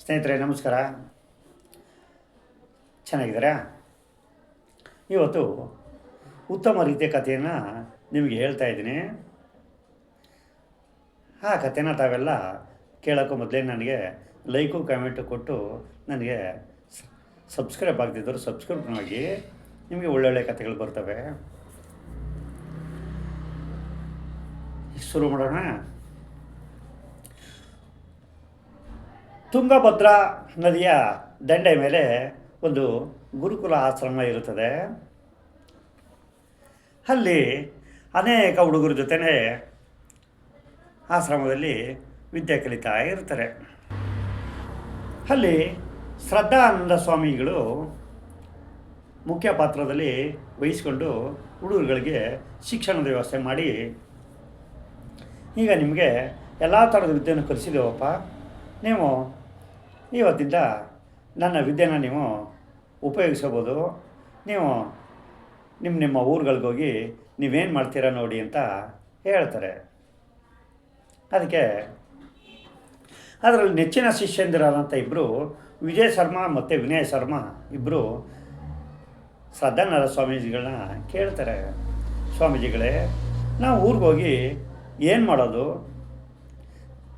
ಸ್ನೇಹಿತರೆ, ನಮಸ್ಕಾರ. ಚೆನ್ನಾಗಿದ್ದೀರಾ? ಇವತ್ತು ಉತ್ತಮ ರೀತಿಯ ಕಥೆಯನ್ನು ನಿಮಗೆ ಹೇಳ್ತಾ ಇದ್ದೀನಿ. ಆ ಕಥೆನ ತಾವೆಲ್ಲ ಕೇಳೋಕ್ಕೂ ಮೊದಲೇ ನನಗೆ ಲೈಕು, ಕಮೆಂಟು ಕೊಟ್ಟು ನನಗೆ ಸಬ್ಸ್ಕ್ರೈಬ್ ಆಗದಿದ್ದರು ಸಬ್ಸ್ಕ್ರೈಬ್ ಆಗಿ ನಿಮಗೆ ಒಳ್ಳೊಳ್ಳೆ ಕಥೆಗಳು ಬರ್ತವೆ. ಶುರು ಮಾಡೋಣ. ತುಂಗಭದ್ರಾ ನದಿಯ ದಂಡೆ ಮೇಲೆ ಒಂದು ಗುರುಕುಲ ಆಶ್ರಮ ಇರುತ್ತದೆ. ಅಲ್ಲಿ ಅನೇಕ ಹುಡುಗರ ಜೊತೆನೇ ಆಶ್ರಮದಲ್ಲಿ ವಿದ್ಯೆ ಕಲಿತಾ ಇರ್ತಾರೆ ಅಲ್ಲಿ ಶ್ರದ್ಧಾನಂದ ಸ್ವಾಮಿಗಳು ಮುಖ್ಯ ಪಾತ್ರದಲ್ಲಿ ವಹಿಸಿಕೊಂಡು ಹುಡುಗರುಗಳಿಗೆ ಶಿಕ್ಷಣದ ವ್ಯವಸ್ಥೆ ಮಾಡಿ, ಈಗ ನಿಮಗೆ ಎಲ್ಲ ಥರದ ವಿದ್ಯೆಯನ್ನು ಕಲಿಸಿದ್ದೇವಪ್ಪ. ನೀವು ಇವತ್ತಿಂದ ನನ್ನ ವಿದ್ಯೆನ ನೀವು ಉಪಯೋಗಿಸಬೋದು ನೀವು ನಿಮ್ಮ ನಿಮ್ಮ ಊರುಗಳಿಗೆ ಹೋಗಿ ನೀವೇನು ಮಾಡ್ತೀರಾ ನೋಡಿ ಅಂತ ಹೇಳ್ತಾರೆ. ಅದಕ್ಕೆ ಅದರಲ್ಲಿ ನೆಚ್ಚಿನ ಶಿಷ್ಯಂದಿರಾದಂಥ ಇಬ್ಬರು ವಿಜಯ್ ಶರ್ಮಾ ಮತ್ತು ವಿನಯ್ ಶರ್ಮಾ ಇಬ್ಬರು ಸದಾನಂದ ಸ್ವಾಮೀಜಿಗಳನ್ನ ಕೇಳ್ತಾರೆ. ಸ್ವಾಮೀಜಿಗಳೇ, ನಾವು ಊರಿಗೋಗಿ ಏನು ಮಾಡೋದು?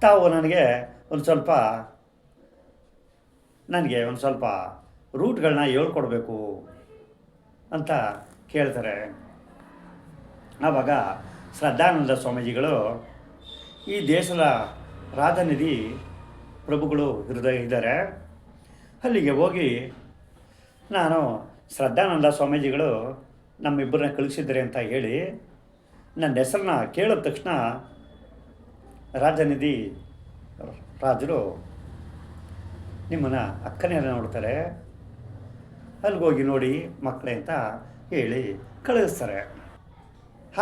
ತಾವು ನನಗೆ ಒಂದು ಸ್ವಲ್ಪ ನನಗೆ ಒಂದು ಸ್ವಲ್ಪ ರೂಟ್ಗಳನ್ನ ಹೇಳ್ಕೊಡ್ಬೇಕು ಅಂತ ಕೇಳ್ತಾರೆ. ಆವಾಗ ಶ್ರದ್ಧಾನಂದ ಸ್ವಾಮೀಜಿಗಳು ಈ ದೇಶದ ರಾಜನಿಧಿ ಪ್ರಭುಗಳು ಹೃದಯ ಇದ್ದಾರೆ. ಅಲ್ಲಿಗೆ ಹೋಗಿ ನಾನು ಶ್ರದ್ಧಾನಂದ ಸ್ವಾಮೀಜಿಗಳು ನಮ್ಮಿಬ್ಬರನ್ನ ಕಳಿಸಿದ್ದಾರೆ ಅಂತ ಹೇಳಿ ನನ್ನ ಹೆಸರನ್ನ ಕೇಳಿದ ತಕ್ಷಣ ರಾಜನಿಧಿ ರಾಜರು ನಿಮ್ಮನ್ನು ಅಕ್ಕನೇ ನೋಡ್ತಾರೆ. ಅಲ್ಲಿಗೋಗಿ ನೋಡಿ ಮಕ್ಕಳೇ ಅಂತ ಹೇಳಿ ಕಳಿಸ್ತಾರೆ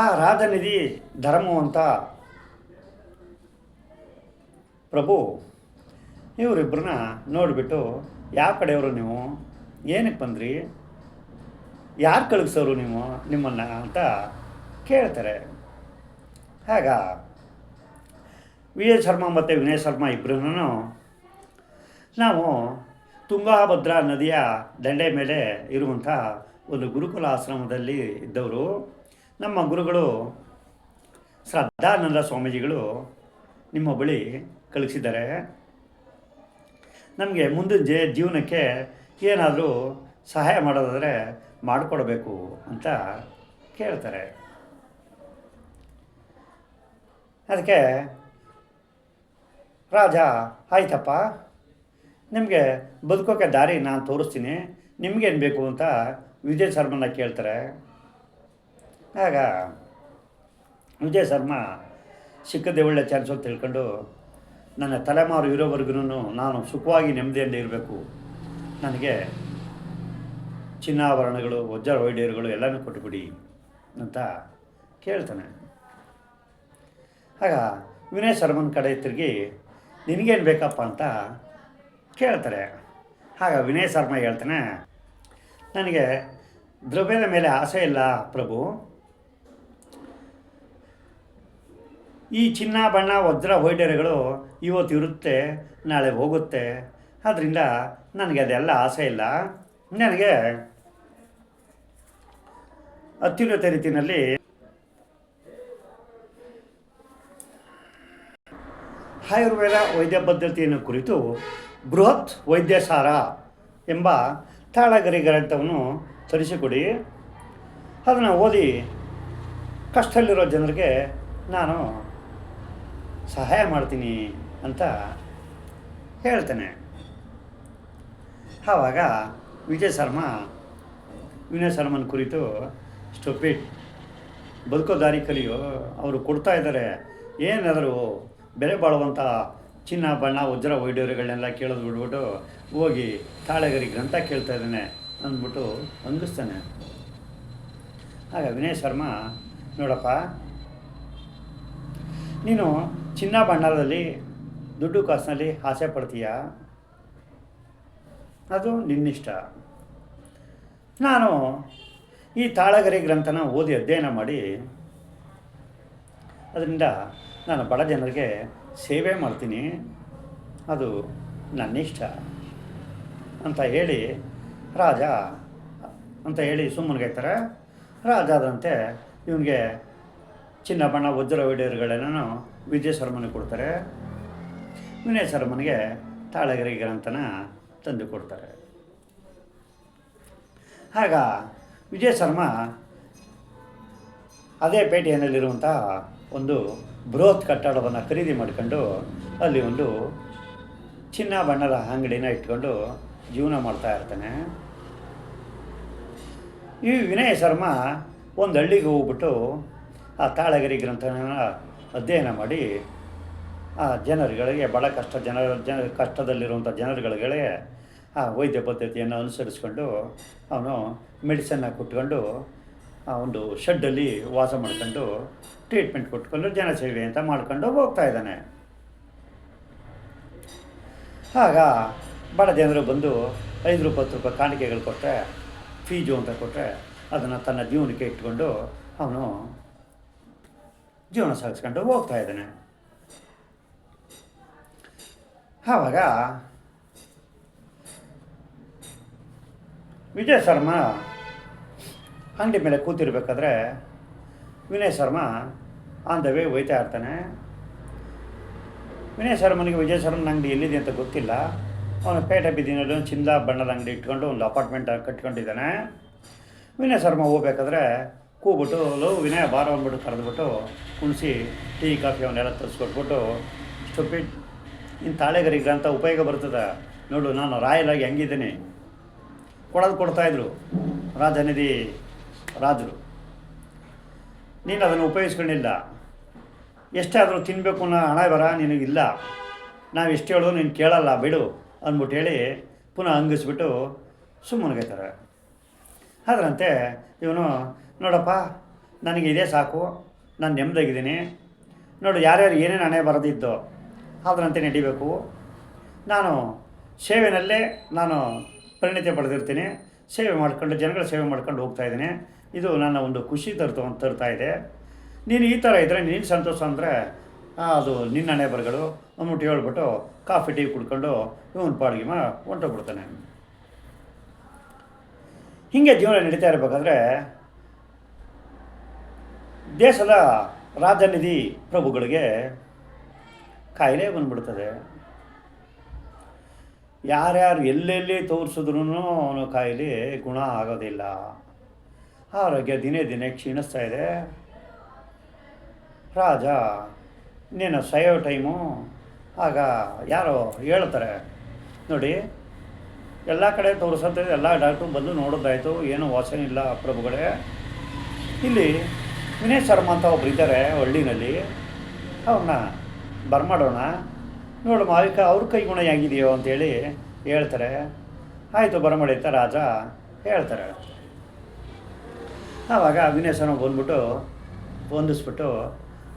ಆ ರಾಧನಿಧಿ ಧರ್ಮವಂತ ಪ್ರಭು, ಇವರಿಬ್ಬರನ್ನ ನೋಡಿಬಿಟ್ಟು ಯಾವ ಕಡೆಯವರು ನೀವು? ಏನಕ್ಕೆ ಬಂದ್ರಿ? ಯಾರು ಕಳಿಸೋರು ನೀವು ನಿಮ್ಮನ್ನು ಅಂತ ಕೇಳ್ತಾರೆ. ಆಗ ವಿಜಯ ಶರ್ಮಾ ಮತ್ತು ವಿನಯ್ ಶರ್ಮಾ ಇಬ್ಬರೂ ನಾವು ತುಂಗಾಭದ್ರಾ ನದಿಯ ದಂಡೆ ಮೇಲೆ ಇರುವಂಥ ಒಂದು ಗುರುಕುಲ ಆಶ್ರಮದಲ್ಲಿ ಇದ್ದವರು. ನಮ್ಮ ಗುರುಗಳು ಶ್ರದ್ಧಾನಂದ ಸ್ವಾಮೀಜಿಗಳು ನಿಮ್ಮ ಬಳಿ ಕಳಿಸಿದ್ದಾರೆ ನಮಗೆ ಮುಂದಿನ ಜೇ, ಜೀವನಕ್ಕೆ ಏನಾದರೂ ಸಹಾಯ ಮಾಡೋದಾದರೆ ಮಾಡಿಕೊಡಬೇಕು ಅಂತ ಕೇಳ್ತಾರೆ. ಅದಕ್ಕೆ ರಾಜ, ಆಯ್ತಪ್ಪ ನಿಮಗೆ ಬದುಕೋಕೆ ದಾರಿ ನಾನು ತೋರಿಸ್ತೀನಿ. ನಿಮಗೇನು ಬೇಕು ಅಂತ ವಿಜಯ್ ಶರ್ಮನ ಕೇಳ್ತಾರೆ. ಆಗ ವಿಜಯ್ ಶರ್ಮ ಸಿಕ್ಕದೆ ಒಳ್ಳೆ ಚಾನ್ಸ್ ಅಂತ ತಿಳ್ಕೊಂಡು ನನ್ನ ತಲೆಮಾರು ಇರೋವರೆಗೂ ನಾನು ಸುಖವಾಗಿ ನೆಮ್ಮದಿಯಿಂದ ಇರಬೇಕು. ನನಗೆ ಚಿನ್ನಾಭರಣಗಳು, ವಜ್ರ ವೈಡ್ಯರುಗಳು ಎಲ್ಲನೂ ಕೊಟ್ಟುಬಿಡಿ ಅಂತ ಕೇಳ್ತಾನೆ. ಆಗ ವಿನಯ್ ಶರ್ಮನ ಕಡೆ ತಿರುಗಿ, ನಿನಗೇನು ಬೇಕಪ್ಪ? ಅಂತ ಕೇಳ್ತಾರೆ. ಹಾಗ ವಿನಯ್ ಶರ್ಮ ಹೇಳ್ತಾನೆ, ನನಗೆ ದ್ರವ್ಯದ ಮೇಲೆ ಆಸೆ ಇಲ್ಲ ಪ್ರಭು. ಈ ಚಿನ್ನ, ಬಣ್ಣ, ವಜ್ರ ವೈಡ್ಯರುಗಳು ಇವತ್ತು ಇರುತ್ತೆ, ನಾಳೆ ಹೋಗುತ್ತೆ. ಆದ್ದರಿಂದ ನನಗೆ ಅದೆಲ್ಲ ಆಸೆ ಇಲ್ಲ. ನನಗೆ ಅತ್ಯುನ್ನತ ರೀತಿಯಲ್ಲಿ ಆಯುರ್ವೇದ ವೈದ್ಯ ಪದ್ಧತಿಯನ್ನು ಕುರಿತು ಬೃಹತ್ ವೈದ್ಯಸಾರ ಎಂಬ ತಾಳಗರಿ ಗ್ರಂಥವನ್ನು ತರಿಸಿಕೊಡಿ. ಅದನ್ನು ಓದಿ ಕಷ್ಟದಲ್ಲಿರೋ ಜನರಿಗೆ ನಾನು ಸಹಾಯ ಮಾಡ್ತೀನಿ ಅಂತ ಹೇಳ್ತೇನೆ. ಆವಾಗ ವಿಜಯ್ ಶರ್ಮಾ, ವಿನಯ್ ಶರ್ಮನ ಕುರಿತು ಸ್ಟುಪಿಡ್ ಬದುಕೋ ದಾರಿ ಕಲಿಯೋ ಅವರು ಕೊಡ್ತಾ ಇದ್ದಾರೆ. ಏನಾದರೂ ಬೆಲೆ ಬಾಳುವಂಥ ಚಿನ್ನ ಬಣ್ಣ ವಜ್ರ ವೈಡೂರ್ಯಗಳನ್ನೆಲ್ಲ ಕೇಳೋದು ಬಿಟ್ಬಿಟ್ಟು ಹೋಗಿ ತಾಳೆಗರಿ ಗ್ರಂಥ ಕೇಳ್ತಾ ಇದ್ದಾನೆ ಅಂದ್ಬಿಟ್ಟು ಹೊಂದಿಸ್ತಾನೆ ಆಗ ವಿನಯ್ ಶರ್ಮಾ, ನೋಡಪ್ಪ, ನೀನು ಚಿನ್ನ ಬಣ್ಣದಲ್ಲಿ ದುಡ್ಡು ಕಾಸಿನಲ್ಲಿ ಆಸೆ ಪಡ್ತೀಯ? ಅದು ನಿನ್ನಿಷ್ಟ. ನಾನು ಈ ತಾಳಗರಿ ಗ್ರಂಥನ ಓದಿ ಅಧ್ಯಯನ ಮಾಡಿ, ಅದರಿಂದ ನಾನು ಬಡ ಜನರಿಗೆ ಸೇವೆ ಮಾಡ್ತೀನಿ, ಅದು ನನ್ನಿಷ್ಟ ಅಂತ ಹೇಳಿ ರಾಜ, ಅಂತ ಹೇಳಿ ಸುಮ್ಮನಿಗೈತಾರೆ ರಾಜ ಆದಂತೆ ಇವನಿಗೆ ಚಿನ್ನ, ಬಣ್ಣ, ವಜ್ರ ವೈಡರ್ಗಳನ್ನು ವಿಜಯ ಕೊಡ್ತಾರೆ. ವಿನಯ ಸರಮನಿಗೆ ತಾಳಗರಿ ಗ್ರಂಥನ ತಂದು ಕೊಡ್ತಾರೆ. ಆಗ ವಿಜಯ ಶರ್ಮ ಅದೇ ಪೇಟೆಯಲ್ಲಿರುವಂತಹ ಒಂದು ಬೃಹತ್ ಕಟ್ಟಡವನ್ನು ಖರೀದಿ ಮಾಡಿಕೊಂಡು ಅಲ್ಲಿ ಒಂದು ಚಿನ್ನ ಬಣ್ಣದ ಅಂಗಡಿನ ಇಟ್ಕೊಂಡು ಜೀವನ ಮಾಡ್ತಾ ಇರ್ತಾನೆ. ಈ ವಿನಯ ಶರ್ಮ ಒಂದು ಹಳ್ಳಿಗೆ ಹೋಗ್ಬಿಟ್ಟು ಆ ತಾಳಗಿರಿ ಗ್ರಂಥನ ಅಧ್ಯಯನ ಮಾಡಿ ಆ ಜನರುಗಳಿಗೆ, ಬಹಳ ಕಷ್ಟ ಜನರ ಜನ ಕಷ್ಟದಲ್ಲಿರುವಂಥ ಜನರುಗಳಿಗೆ ಆ ವೈದ್ಯ ಪದ್ಧತಿಯನ್ನು ಅನುಸರಿಸ್ಕೊಂಡು ಅವನು ಮೆಡಿಸನ್ನ ಕೊಟ್ಕೊಂಡು ಆ ಒಂದು ಶೆಡ್ಡಲ್ಲಿ ವಾಸ ಮಾಡ್ಕೊಂಡು ಟ್ರೀಟ್ಮೆಂಟ್ ಕೊಟ್ಕೊಂಡು ಜನಸೇವೆ ಅಂತ ಮಾಡ್ಕೊಂಡು ಹೋಗ್ತಾ ಇದ್ದಾನೆ. ಆಗ ಬಡ ಜನರು ಬಂದು ಐದು ರೂಪಾಯಿ, ಹತ್ತು ರೂಪಾಯಿ ಕಾಣಿಕೆಗಳು ಕೊಟ್ಟರೆ ಫೀಜು ಅಂತ ಕೊಟ್ಟರೆ ಅದನ್ನು ತನ್ನ ಜೀವನಕ್ಕೆ ಇಟ್ಕೊಂಡು ಅವನು ಜೀವನ ಸಾಗಿಸ್ಕೊಂಡು ಹೋಗ್ತಾ ಇದ್ದಾನೆ. ಆವಾಗ ವಿಜಯ ಶರ್ಮಾ ಅಂಗಡಿ ಮೇಲೆ ಕೂತಿರ್ಬೇಕಾದ್ರೆ Vinay Sharma on the way ಹೋಯ್ತಾ ಇರ್ತಾನೆ. ವಿನಯ್ ಶರ್ಮನಿಗೆ ವಿಜಯ್ ಶರ್ಮನ ಅಂಗಡಿ ಎಲ್ಲಿದೆ ಅಂತ ಗೊತ್ತಿಲ್ಲ. ಅವನು ಪೇಟೆ ಬಿದ್ದಿನಲ್ಲಿ ಒಂದು ಚಿಂದ ಬಣ್ಣದ ಅಂಗಡಿ ಇಟ್ಕೊಂಡು ಒಂದು ಅಪಾರ್ಟ್ಮೆಂಟ್ ಕಟ್ಕೊಂಡಿದ್ದಾನೆ. ವಿನಯ್ ಶರ್ಮ ಹೋಗ್ಬೇಕಾದ್ರೆ ಕೂಬಿಟ್ಟು ಲೋ ವಿನಯ, ಬಾರ ಅಂದ್ಬಿಟ್ಟು ಕರೆದ್ಬಿಟ್ಟು ಕುಣಿಸಿ ಟೀ, ಕಾಫಿ ಅವನ್ನೆಲ್ಲ ತರಿಸ್ಕೊಟ್ಬಿಟ್ಟು, ಸ್ಟುಪಿಡ್ ಇನ್ನು ತಾಳೆಗರಿಗೆ ಅಂತ ಉಪಯೋಗ ಬರ್ತದೆ. ನೋಡು, ನಾನು ರಾಯಲಾಗಿ ಹೆಂಗಿದ್ದೀನಿ. ಕೊಡೋದು ಕೊಡ್ತಾಯಿದ್ರು ರಾಜನಿಧಿ ರಾಜರು, ನೀನು ಅದನ್ನು ಉಪಯೋಗಿಸ್ಕೊಂಡಿಲ್ಲ. ಎಷ್ಟಾದರೂ ತಿನ್ನಬೇಕು ಅನ್ನೋ ಹಣ ಬರ ನಿನಗಿಲ್ಲ. ನಾವು ಎಷ್ಟು ಹೇಳೋದು ನೀನು ಕೇಳಲ್ಲ, ಬಿಡು ಅಂದ್ಬಿಟ್ಟು ಹೇಳಿ ಪುನಃ ಅಂಗಿಸ್ಬಿಟ್ಟು ಸುಮ್ಮನೆಗೈತಾರೆ ಅದರಂತೆ ಇವನು, ನೋಡಪ್ಪ, ನನಗೆ ಇದೇ ಸಾಕು, ನಾನು ನೆಮ್ಮದಾಗಿದ್ದೀನಿ ನೋಡು, ಯಾರ್ಯಾರು ಏನೇನು ಹಣೆ ಬರದಿದ್ದೋ ಅದರಂತೆ ನಡಿಬೇಕು. ನಾನು ಸೇವೆಯಲ್ಲೇ ನಾನು ಪರಿಣಿತಿ ಪಡೆದಿರ್ತೀನಿ. ಸೇವೆ ಮಾಡ್ಕೊಂಡು ಜನಗಳ ಸೇವೆ ಮಾಡ್ಕೊಂಡು ಹೋಗ್ತಾ ಇದ್ದೀನಿ. ಇದು ನನ್ನ ಒಂದು ಖುಷಿ ತರ್ತು, ತರ್ತಾ ಇದೆ. ನೀನು ಈ ಥರ ಇದ್ದರೆ ನೀನು ಸಂತೋಷ ಅಂದರೆ ಅದು ನಿನ್ನ ಹಣೆ ಬರಗಳು ಅಂದ್ಬಿಟ್ಟು ಹೇಳ್ಬಿಟ್ಟು ಕಾಫಿ, ಟೀ ಕುಡ್ಕೊಂಡು ಇವನು ಪಾಡಿಗೆ ಮಾ ಹೊಂಟೋಗ್ಬಿಡ್ತಾನೆ ಹೀಗೆ ಜೀವನ ನಡೀತಾ ಇರಬೇಕಾದ್ರೆ ದೇಶದ ರಾಜನಿಧಿ ಪ್ರಭುಗಳಿಗೆ ಕಾಯಿಲೆ ಬಂದ್ಬಿಡ್ತದೆ. ಯಾರ್ಯಾರು ಎಲ್ಲೆಲ್ಲಿ ತೋರಿಸಿದ್ರು ಅವನು ಕಾಯಿಲೆ ಗುಣ ಆಗೋದಿಲ್ಲ. ಆರೋಗ್ಯ ದಿನೇ ದಿನೇ ಕ್ಷೀಣಿಸ್ತಾ ಇದೆ. ರಾಜ ಇನ್ನೇನು ಸಯೋ ಟೈಮು, ಆಗ ಯಾರೋ ಹೇಳ್ತಾರೆ. ನೋಡಿ, ಎಲ್ಲ ಕಡೆ ತೋರಿಸುತ್ತೆ, ಎಲ್ಲ ಡಾಕ್ಟ್ರು ಬಂದು ನೋಡೋದಾಯಿತು, ಏನೂ ವಾಸನೆ ಇಲ್ಲ ಪ್ರಭುಗಳೇ. ಇಲ್ಲಿ ವಿನಯ್ ಶರ್ಮ ಅಂತ ಒಬ್ರು ಇದ್ದಾರೆ ಹಳ್ಳಿನಲ್ಲಿ. ಅವ್ರನ್ನ ಬರ್ಮಾಡೋಣ ನೋಡು ಮಾವಿಕ ಅವ್ರ ಕೈ ಗುಣ ಹೇಗಿದೆಯೋ ಅಂತೇಳಿ ಹೇಳ್ತಾರೆ. ಆಯಿತು, ಬರಮಾಡಿ ಅಂತ ರಾಜ ಹೇಳ್ತಾರೆ. ಆವಾಗ ಅಭಿನಯಸನ ಬಂದ್ಬಿಟ್ಟು ಹೊಂದಿಸ್ಬಿಟ್ಟು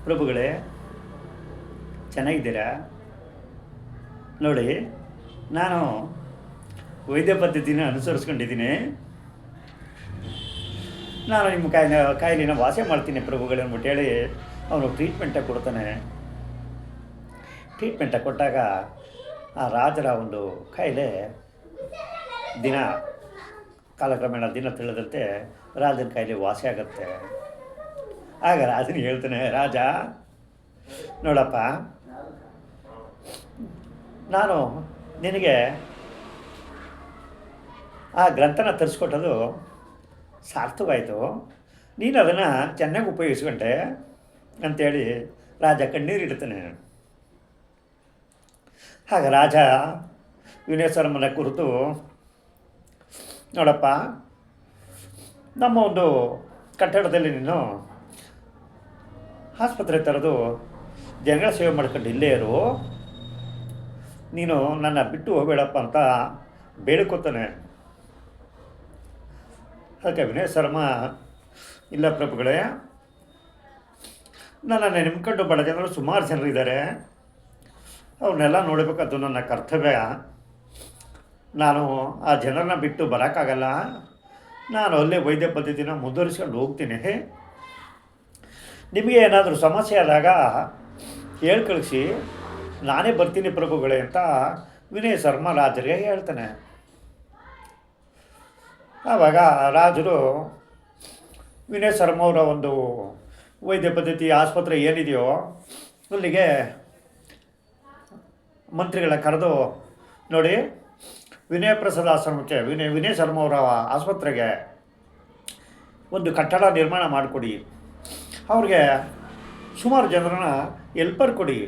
ಪ್ರಭುಗಳೇ, ಚೆನ್ನಾಗಿದ್ದೀರಾ? ನೋಡಿ, ನಾನು ವೈದ್ಯ ಪದ್ಧತಿನ ಅನುಸರಿಸ್ಕೊಂಡಿದ್ದೀನಿ. ನಾನು ನಿಮ್ಮ ಕಾಯಿನ, ಕಾಯಿಲೆನ ವಾಸಿ ಮಾಡ್ತೀನಿ ಪ್ರಭುಗಳೇ, ಅಂದ್ಬಿಟ್ಟು ಹೇಳಿ ಅವನು ಟ್ರೀಟ್ಮೆಂಟಾಗಿ ಕೊಡ್ತಾನೆ. ಟ್ರೀಟ್ಮೆಂಟ ಕೊಟ್ಟಾಗ ಆ ರಾಜರ ಒಂದು ಕಾಯಿಲೆ ದಿನ, ಕಾಲಕ್ರಮೇಣ ದಿನ ತಿಳಿದಂತೆ ರಾಜನ ಕಾಯಿಲೆ ವಾಸಿ ಆಗುತ್ತೆ. ಆಗ ರಾಜನ ಹೇಳ್ತಾನೆ, ರಾಜ, ನೋಡಪ್ಪ, ನಾನು ನಿನಗೆ ಆ ಗ್ರಂಥನ ತರಿಸ್ಕೊಟ್ಟದು ಸಾರ್ಥವಾಯಿತು. ನೀನು ಅದನ್ನು ಚೆನ್ನಾಗಿ ಉಪಯೋಗಿಸ್ಕೊಂಡೆ ಅಂಥೇಳಿ ರಾಜ ಕಣ್ಣೀರಿಡ್ತಾನೆ ಹಾಗೆ ರಾಜ ವಿನೇಶ್ವರಮ್ಮನ ಕುರಿತು, ನೋಡಪ್ಪ ನಮ್ಮ ಒಂದು ಕಟ್ಟಡದಲ್ಲಿ ನೀನು ಆಸ್ಪತ್ರೆ ಥರದ್ದು ಜನಗಳ ಸೇವೆ ಮಾಡ್ಕೊಂಡು ಇಲ್ಲೇ ಇರು. ನೀನು ನನ್ನ ಬಿಟ್ಟು ಹೋಗಬೇಡಪ್ಪ ಅಂತ ಬೇಡ್ಕೊತಾನೆ. ಅದಕ್ಕೆ ವಿನಯ್ ಶರ್ಮ, ಇಲ್ಲ ಪ್ರಭುಗಳೇ, ನನ್ನನ್ನು ನೆಮ್ಕೊಂಡು ಬಡ ಜನರು ಸುಮಾರು ಜನರು ಇದ್ದಾರೆ. ಅವನ್ನೆಲ್ಲ ನೋಡಬೇಕದು ನನ್ನ ಕರ್ತವ್ಯ. ನಾನು ಆ ಜನರನ್ನ ಬಿಟ್ಟು ಬರೋಕ್ಕಾಗಲ್ಲ. ನಾನು ಅಲ್ಲೇ ವೈದ್ಯ ಪದ್ಧತಿನ ಮುಂದುವರಿಸ್ಕೊಂಡು ಹೋಗ್ತೀನಿ. ನಿಮಗೆ ಏನಾದರೂ ಸಮಸ್ಯೆ ಆದಾಗ ಹೇಳಿ ಕಳಿಸಿ. ನಾನೇ ಬರ್ತೀನಿ ಪ್ರಭುಗಳೇ ಅಂತ ವಿನಯ್ ಶರ್ಮ ರಾಜರಿಗೆ ಹೇಳ್ತಾನೆ. ಆವಾಗ ರಾಜರು ವಿನಯ್ ಶರ್ಮ ಅವರ ಒಂದು ವೈದ್ಯ ಪದ್ಧತಿ ಆಸ್ಪತ್ರೆ ಏನಿದೆಯೋ ಅಲ್ಲಿಗೆ ಮಂತ್ರಿಗಳ ಕರೆದು ನೋಡಿ ವಿನಯ ಪ್ರಸಾದ್ ಆಶ್ರಮಕ್ಕೆ ವಿನಯ್ ವಿನಯ್ ಶರ್ಮ ಅವರ ಆಸ್ಪತ್ರೆಗೆ ಒಂದು ಕಟ್ಟಡ ನಿರ್ಮಾಣ ಮಾಡಿಕೊಡಿ. ಅವ್ರಿಗೆ ಸುಮಾರು ಜನರನ್ನ ಎಲ್ಪರ್ ಕೊಡಿ.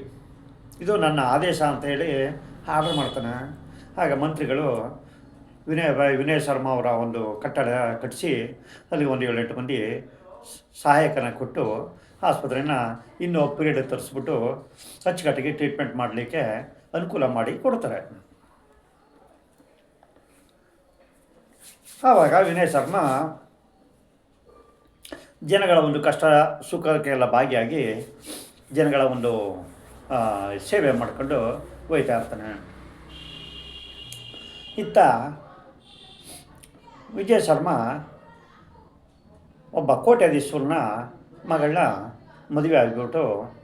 ಇದು ನನ್ನ ಆದೇಶ ಅಂತ ಹೇಳಿ ಆರ್ಡರ್ ಮಾಡ್ತಾನೆ. ಆಗ ಮಂತ್ರಿಗಳು ವಿನಯ್ ವಿನಯ್ ಶರ್ಮಾ ಅವರ ಒಂದು ಕಟ್ಟಡ ಕಟ್ಟಿಸಿ ಅಲ್ಲಿ ಒಂದು ಏಳೆಂಟು ಮಂದಿ ಸಹಾಯಕನ ಕೊಟ್ಟು ಆಸ್ಪತ್ರೆನ ಇನ್ನೂ ಪೀರಿಯಡ್ ತರಿಸ್ಬಿಟ್ಟು ಅಚ್ಚುಕಟ್ಟಿಗೆ ಟ್ರೀಟ್ಮೆಂಟ್ ಮಾಡಲಿಕ್ಕೆ ಅನುಕೂಲ ಮಾಡಿ ಕೊಡ್ತಾರೆ. ಆವಾಗ ವಿನಯ್ ಶರ್ಮ. ಜನಗಳ ಒಂದು ಕಷ್ಟ, ಸುಖಕ್ಕೆಲ್ಲ ಭಾಗಿಯಾಗಿ ಜನಗಳ ಒಂದು ಸೇವೆ ಮಾಡಿಕೊಂಡು ಹೋಯ್ತಾ ಇರ್ತಾನೆ. ಇತ್ತ ವಿಜಯ ಶರ್ಮಾ ಒಬ್ಬ ಕೋಟ್ಯಾಧೀಶ್ವರನ ಮಗಳನ್ನ ಮದುವೆ ಆಗಿಬಿಟ್ಟು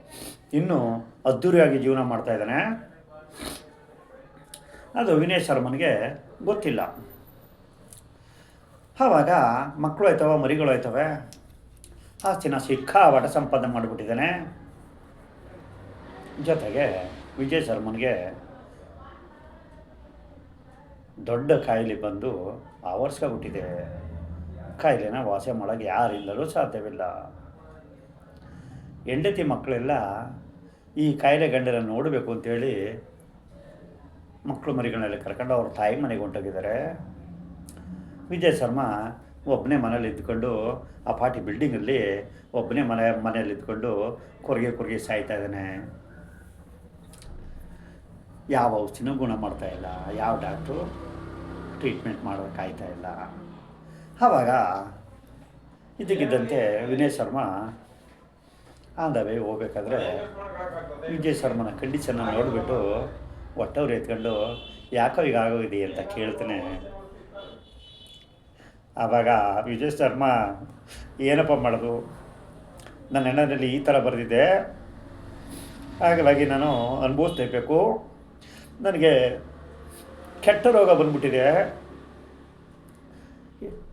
ಇನ್ನೂ ಅದ್ಧೂರಿಯಾಗಿ ಜೀವನ ಮಾಡ್ತಾ ಇದ್ದಾನೆ. ಅದು ವಿನಯ್ ಶರ್ಮನಿಗೆ ಗೊತ್ತಿಲ್ಲ. ಆವಾಗ ಮಕ್ಕಳು ಆಯ್ತವ, ಮರಿಗಳು ಆಯ್ತವೆ. ಆಸ್ತಿನ ಸಿಕ್ಕಾಪಟ್ಟೆ ಸಂಪಾದನೆ ಮಾಡಿಬಿಟ್ಟಿದ್ದಾನೆ. ಜೊತೆಗೆ ವಿಜಯ್ ಶರ್ಮನ್ಗೆ ದೊಡ್ಡ ಕಾಯಿಲೆ ಬಂದು ಆವರ್ಸ್ಕೊಬಿಟ್ಟಿದೆ. ಕಾಯಿಲೆನ ವಾಸ ಮಾಡೋಕ್ಕೆ ಯಾರಿಲ್ಲರೂ ಸಾಧ್ಯವಿಲ್ಲ. ಹೆಂಡತಿ ಮಕ್ಕಳೆಲ್ಲ ಈ ಕಾಯಿಲೆ ಗಂಡನ ನೋಡಬೇಕು ಅಂತೇಳಿ ಮಕ್ಕಳು ಮರಿಗಳನ್ನೆಲ್ಲ ಕರ್ಕೊಂಡು ಅವ್ರ ತಾಯಿ ಮನೆಗೆ ಹೊಂಟೋಗಿದ್ದಾರೆ. ವಿಜಯ್ ಶರ್ಮಾ ಒಬ್ಬನೇ ಮನೇಲಿ ಇದ್ಕೊಂಡು ಆ ಪಾಟಿ ಬಿಲ್ಡಿಂಗಲ್ಲಿ ಒಬ್ಬನೇ ಮನೆ ಮನೇಲಿ ಇದ್ಕೊಂಡು ಕೊರಗೆ ಕೊರಗೆ ಸಾಯ್ತಾ ಇದ್ದಾನೆ. ಯಾವ ಔಷಧಿನೂ ಗುಣ ಮಾಡ್ತಾ ಇಲ್ಲ, ಯಾವ ಡಾಕ್ಟ್ರು ಟ್ರೀಟ್ಮೆಂಟ್ ಮಾಡೋದಕ್ಕೆ ಆಯ್ತಾ ಇಲ್ಲ. ಆವಾಗ ಇದಕ್ಕಿದ್ದಂತೆ ವಿನಯ್ ಶರ್ಮಾ ಆಂದವೇ ಹೋಗ್ಬೇಕಾದ್ರೆ ವಿಜಯ್ ಶರ್ಮನ ಕಂಡೀಷನ್ನ ನೋಡಿಬಿಟ್ಟು ಒಟ್ಟವ್ರು ಎತ್ಕೊಂಡು, ಯಾಕೋ ಈಗ ಆಗೋಗಿದೆ ಅಂತ ಕೇಳ್ತಾನೆ. ಆವಾಗ ವಿಜಯ್ ಶರ್ಮಾ ಏನಪ್ಪ ಮಾಡೋದು? ನನ್ನ ಹೆಣ್ಣದಲ್ಲಿ ಈ ಥರ ಬರೆದಿದ್ದೆ. ಹಾಗಾಗಿ ನಾನು ಅನುಭವಿಸ್ಲೇಬೇಕು ನನಗೆ ಕೆಟ್ಟ ರೋಗ ಬಂದ್ಬಿಟ್ಟಿದೆ.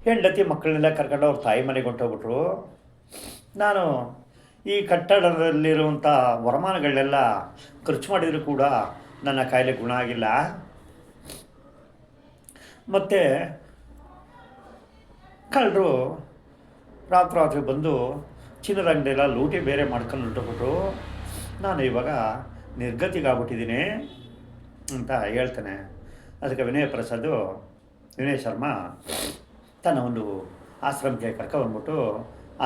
ಹೆಂಡತಿ ಮಕ್ಕಳನ್ನೆಲ್ಲ ಕರ್ಕೊಂಡು ಅವ್ರ ತಾಯಿ ಮನೆಗೆ ಹೊಂಟೋಗ್ಬಿಟ್ರು. ನಾನು ಈ ಕಟ್ಟಡದಲ್ಲಿರುವಂಥ ವರಮಾನಗಳನ್ನೆಲ್ಲ ಖರ್ಚು ಮಾಡಿದರೂ ಕೂಡ ನನ್ನ ಕಾಯಿಲೆ ಗುಣ ಆಗಿಲ್ಲ. ಮತ್ತು ಕಳ್ಳರು ರಾತ್ರಿ ಬಂದು ಚಿನ್ನದ ಅಂಗಡಿಯೆಲ್ಲ ಲೂಟಿ ಬೇರೆ ಮಾಡ್ಕೊಂಡು ಹೊರಟುಬಿಟ್ರು ನಾನು ಇವಾಗ ನಿರ್ಗತಿಗಾಗ್ಬಿಟ್ಟಿದ್ದೀನಿ ಅಂತ ಹೇಳ್ತಾನೆ. ಅದಕ್ಕೆ ವಿನಯ ಪ್ರಸಾದ್, ವಿನಯ್ ಶರ್ಮಾ ತನ್ನ ಒಂದು ಆಶ್ರಮಕ್ಕೆ ಕರ್ಕೊಂಬಂದ್ಬಿಟ್ಟು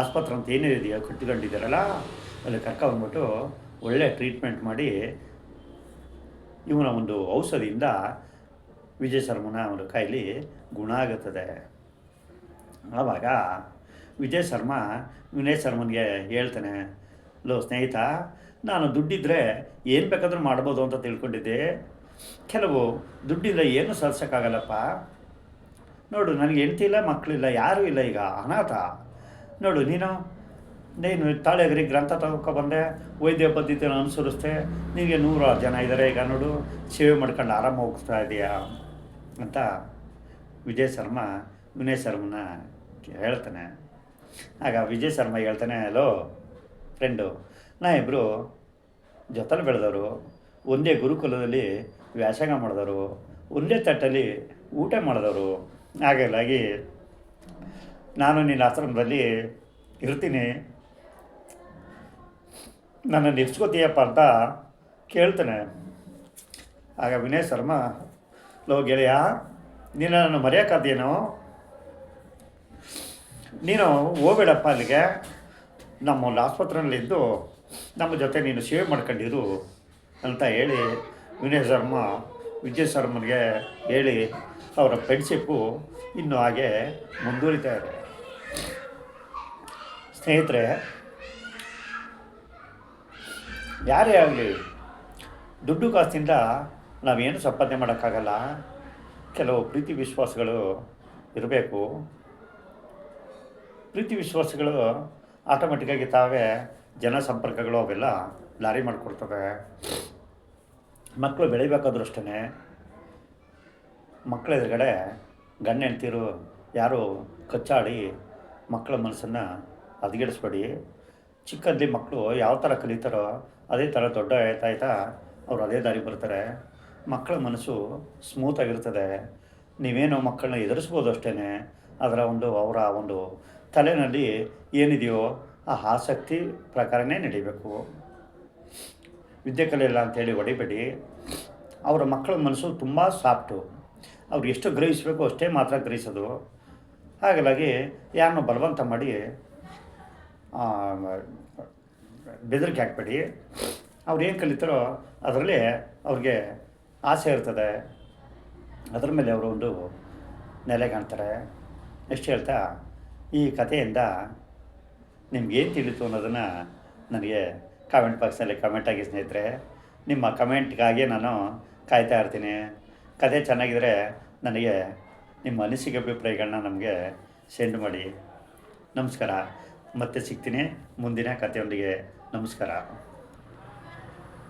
ಆಸ್ಪತ್ರೆ ಅಂತ ಏನಿದೆಯೋ ಕಟ್ಟಿಕೊಂಡಿದ್ದಾರಲ್ಲ, ಅಲ್ಲಿ ಕರ್ಕೊಂಬಂದ್ಬಿಟ್ಟು ಒಳ್ಳೆ ಟ್ರೀಟ್ಮೆಂಟ್ ಮಾಡಿ ಇವನ ಒಂದು ಔಷಧಿಯಿಂದ ವಿಜಯ್ ಶರ್ಮನ ಒಂದು ಕಾಯಿಲೆ ಗುಣ ಆಗುತ್ತದೆ. ಆವಾಗ ವಿಜಯ್ ಶರ್ಮ ವಿನಯ್ ಶರ್ಮನ್ಗೆ ಹೇಳ್ತಾನೆ, ಲೋ ಸ್ನೇಹಿತ, ನಾನು ದುಡ್ಡಿದ್ರೆ ಏನು ಬೇಕಾದರೂ ಮಾಡ್ಬೋದು ಅಂತ ತಿಳ್ಕೊಂಡಿದ್ದೆ. ಕೆಲವು ದುಡ್ಡಿದ್ರೆ ಏನು ಸಾಧಿಸೋಕ್ಕಾಗಲ್ಲಪ್ಪ ನೋಡು, ನನಗೆ ಹೆಂಡ್ತಿ ಇಲ್ಲ ಮಕ್ಕಳಿಲ್ಲ ಯಾರೂ ಇಲ್ಲ ಈಗ, ಅನಾಥ. ನೋಡು, ನೀನು ನೀನು ತಾಳೆಗರಿ ಗ್ರಂಥ ಬಂದೆ, ವೈದ್ಯ ಪದ್ಧತಿಯನ್ನು ಅನುಸರಿಸ್ದೆ. ನಿನಗೆ ನೂರಾರು ಜನ ಇದ್ದಾರೆ ಈಗ ನೋಡು, ಸೇವೆ ಮಾಡ್ಕೊಂಡು ಆರಾಮ ಹೋಗ್ತಾ ಇದೆಯಾ? ಅಂತ ವಿಜಯ್ ಶರ್ಮಾ, ವಿನಯ್ ಶರ್ಮನ ಹೇಳ್ತಾನೆ. ಆಗ ವಿಜಯ್ ಶರ್ಮ ಹೇಳ್ತಾನೆ, ಹಲೋ ಫ್ರೆಂಡು ನಾ ಇಬ್ಬರು ಜೊತೆಲಿ ಬೆಳೆದವರು, ಒಂದೇ ಗುರುಕುಲದಲ್ಲಿ ವ್ಯಾಸಂಗ ಮಾಡಿದವರು, ಒಂದೇ ತಟ್ಟಲ್ಲಿ ಊಟ ಮಾಡಿದವರು ಹಾಗಾಗಿ ನಾನು ನಿನ್ನ ಆಶ್ರಮದಲ್ಲಿ ಇರ್ತೀನಿ. ನನ್ನ ನಿಲ್ಸ್ಕೋತೀಯಪ್ಪ ಅಂತ ಕೇಳ್ತಾನೆ. ಆಗ ವಿನಯ್ ಶರ್ಮಾ, ಲೋ ಗೆಳೆಯ, ನೀನು ನಾನು ಮರೆಯೋಕ್ಕಾದೇನೋ ನೀನು ಹೋಗ್ಬೇಡಪ್ಪ ಅಲ್ಲಿಗೆ. ನಮ್ಮ ಒಂದು ಆಸ್ಪತ್ರೆಯಲ್ಲಿದ್ದು ನಮ್ಮ ಜೊತೆ ನೀನು ಸೇವೆ ಮಾಡ್ಕೊಂಡಿರು ಅಂತ ಹೇಳಿ ವಿನಯ್ ಶರ್ಮ, ವಿಜಯ್ ಶರ್ಮನಿಗೆ ಹೇಳಿ ಅವರ ಫ್ರೆಂಡ್ಶಿಪ್ಪು ಇನ್ನೂ ಹಾಗೆ ಮುಂದುವರಿತಾ ಇದೆ. ಸ್ನೇಹಿತರೆ, ಯಾರೇ ಆಗಲಿ ದುಡ್ಡು ಕಾಸಿಂದ ನಾವೇನು ಸಂಪಾದನೆ ಮಾಡೋಕ್ಕಾಗಲ್ಲ. ಕೆಲವು ಪ್ರೀತಿ ವಿಶ್ವಾಸಗಳು ಇರಬೇಕು. ಪ್ರೀತಿ ವಿಶ್ವಾಸಗಳು ಆಟೋಮೆಟಿಕ್ಕಾಗಿ ತಾವೇ ಜನ ಸಂಪರ್ಕಗಳು ಅವೆಲ್ಲ ಲಾರಿ ಮಾಡಿಕೊಡ್ತವೆ. ಮಕ್ಕಳು ಬೆಳಿಬೇಕಾದ್ರೂ ಅಷ್ಟೇ ಮಕ್ಕಳ ಎದುರುಗಡೆ ಗಂಡ ಹೆಂಡ್ತಿರು ಯಾರು ಕಚ್ಚಾಡಿ ಮಕ್ಕಳ ಮನಸ್ಸನ್ನು ಹದಗೆಡಿಸ್ಬೇಡಿ. ಚಿಕ್ಕಲ್ಲಿ ಮಕ್ಕಳು ಯಾವ ಥರ ಕಲಿತಾರೋ ಅದೇ ಥರ ದೊಡ್ಡ ಆಯ್ತಾ ಆಯ್ತಾ ಅವರು ಅದೇ ದಾರಿ ಬರ್ತಾರೆ. ಮಕ್ಕಳ ಮನಸ್ಸು ಸ್ಮೂತಾಗಿರ್ತದೆ ನೀವೇನು ಮಕ್ಕಳನ್ನ ಎದುರಿಸ್ಬೋದು ಅಷ್ಟೇ ಅದರ ಒಂದು ಅವರ ಒಂದು ತಲೆಯಲ್ಲಿ ಏನಿದೆಯೋ ಆ ಆಸಕ್ತಿ ಪ್ರಕಾರನೇ ನಡಿಬೇಕು. ವಿದ್ಯೆ ಕಲಿಯಲ್ಲ ಅಂತೇಳಿ ಹೊಡಿಬೇಡಿ. ಅವರ ಮಕ್ಕಳ ಮನಸ್ಸು ತುಂಬ ಸಾಫ್ಟು. ಅವ್ರು ಎಷ್ಟು ಗ್ರಹಿಸಬೇಕು ಅಷ್ಟೇ ಮಾತ್ರ ಗ್ರಹಿಸೋದು. ಹಾಗಾಗಿ ಯಾರನ್ನು ಬಲವಂತ ಮಾಡಿ ಬೆದರಿಕೆ ಹಾಕ್ಬೇಡಿ. ಅವ್ರು ಏನು ಕಲಿತಾರೋ ಅದರಲ್ಲಿ ಅವ್ರಿಗೆ ಆಸೆ ಇರ್ತದೆ. ಅದರ ಮೇಲೆ ಅವರು ಒಂದು ನೆಲೆ ಕಾಣ್ತಾರೆ. ನೆಕ್ಸ್ಟ್ ಹೇಳ್ತಾ ಈ ಕಥೆಯಿಂದ ನಿಮ್ಗೇನು ತಿಳಿತು ಅನ್ನೋದನ್ನು ನನಗೆ ಕಾಮೆಂಟ್ ಬಾಕ್ಸ್ನಲ್ಲಿ ಕಮೆಂಟ್ ಆಗಿ ಸ್ನೇಹಿತರೆ, ನಿಮ್ಮ ಕಮೆಂಟ್ಗಾಗಿ ನಾನು ಕಾಯ್ತಾ ಇರ್ತೀನಿ. ಕತೆ ಚೆನ್ನಾಗಿದ್ದರೆ ನನಗೆ ನಿಮ್ಮ ಅನಿಸಿಕೆ ಅಭಿಪ್ರಾಯಗಳನ್ನ ನಮಗೆ ಸೆಂಡ್ ಮಾಡಿ. ನಮಸ್ಕಾರ. ಮತ್ತೆ ಸಿಗ್ತೀನಿ ಮುಂದಿನ ಕಥೆಯೊಂದಿಗೆ. ನಮಸ್ಕಾರ.